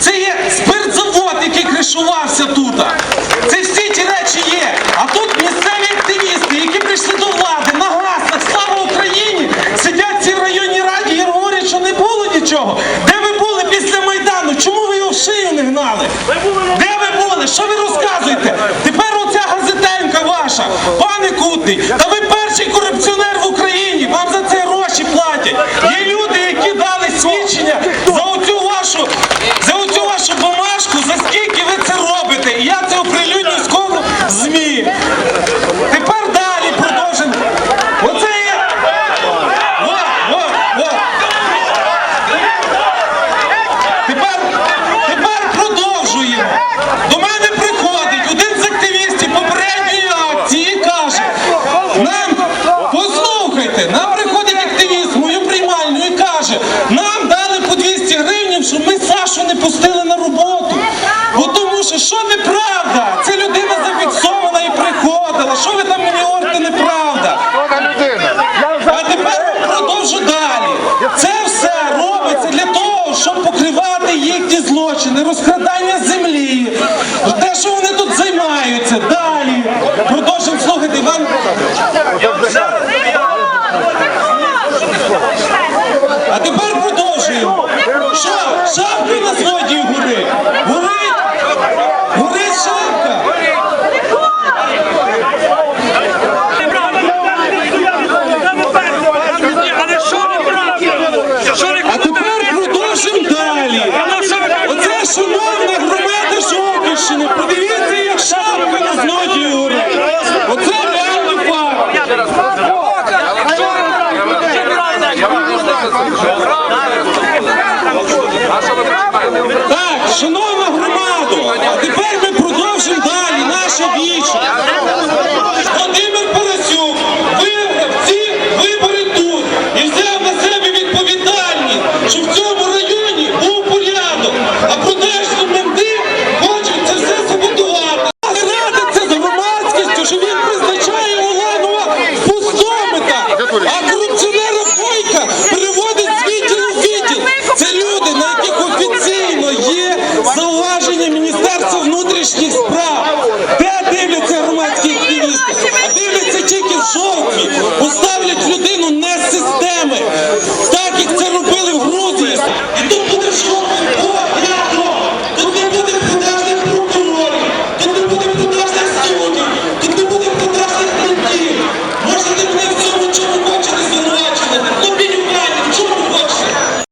Це є спиртзавод, який кришувався тут. Це всі ті речі є. А тут місцеві активісти, які прийшли до влади на гаслах Слава Україні, сидять в цій районній раді і говорять, що не було нічого. Де ви були після Майдану? Чому ви його в шию не гнали? Де ви були? Що ви розказуєте? Тепер оця газетенка ваша, пане Кутний, та ви перший корупціонер що, неправда? Це людина зафіксована і приходила. Що ви там мені говорите, неправда? А тепер продовжу далі. Це все робиться для того, щоб покривати їхні злочини, розкрадання землі, те, що вони тут займаються. Далі. Продовжуємо слухати вам. А тепер продовжуємо. Що? Шапка шановна